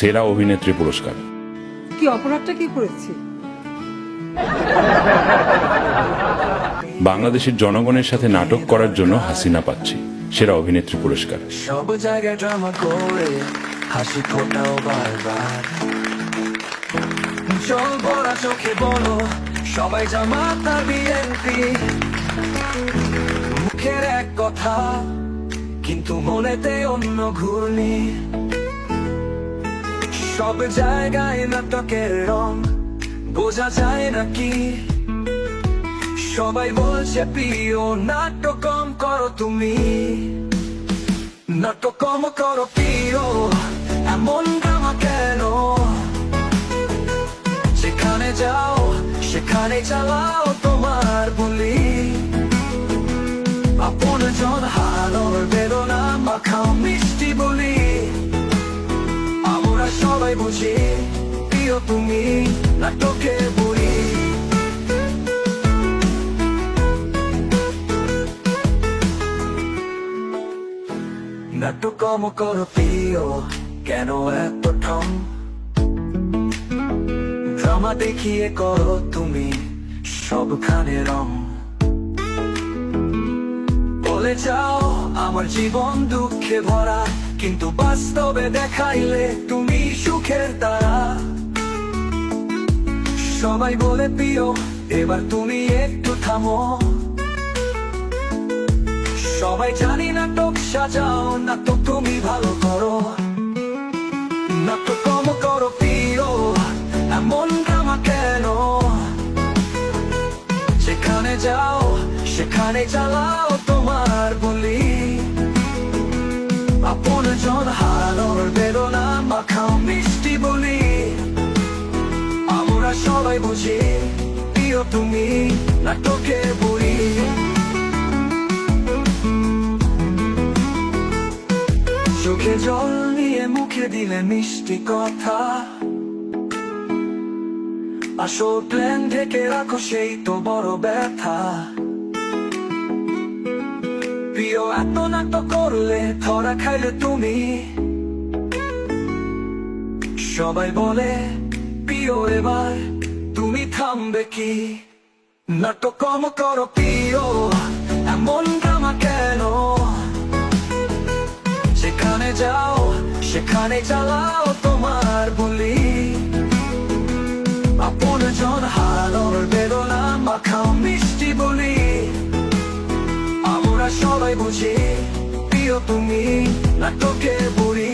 সেরা অভিনেত্রী পুরস্কার। কি অপরাধটা কি করেছি? বাংলাদেশের জনগণের সাথে নাটক করার জন্য হাসিনা পাচ্ছি সেরা অভিনেত্রী পুরস্কার। সব জায়গায় ড্রামা করে হাসি ফোটাও বারবার। জল ভরা চোখে বলো সবাই জামাতা বিএনপি মুখের এক কথা কিন্তু মনেতে অন্য ঘূর্ণি। সব জায়গায় নাটকের রং বোঝা যায় নাকি? সবাই বলছে, প্রিয়, নাটক কম করো তুমি। নাটক কম করো, প্রিয়, এমন ড্রামা কেন? সেখানে যাও, সেখানে চালাও তোমার বলি। আপন জন হালোর বেদনা মাখাও মিষ্টি বুঝি প্রিয় তুমি, নাটকে বলি। নাটক করো প্রিয়, কেন এত ঠং ড্রামা দেখিয়ে করো তুমি সবখানে রং বলে যাও, আমার জীবন দুঃখে ভরা। কিন্তু বাস্তবে দেখাইলে তুমি সুখের তারা। সবাই বলে প্রিয়, এবার তুমি একটু থামো। সবাই জানি না নাটক সাজাও, নাটক তুমি ভালো করো। না তো কম করো প্রিয়, এমন ড্রামা কেন? যেখানে যাও, সেখানে চালাও তোমার বলি। আপন জন হারানোর বেদনা, মাখাও মিষ্টি বলি। আমরা সবাই বুঝি, প্রিয় তুমি, নাটকে বলি। চোখে জল নিয়ে মুখে দিলে মিষ্টি কথা। আসল প্ল্যান ঢেকে রাখো সেই তো বড় ব্যথা। এত নাটক করলে ধরা খাইলে তুমি। সবাই বলে, প্রিয় এবার তুমি থামবে কি? নাটক কম করো প্রিয়, এমন ড্রামা কেন? যেখানে যাও, সেখানে চালাও তোমার বলি। আপন জন হারানোর বেদনা মাখাও সবাই বুঝি প্রিয় তুমি নাটকে বলি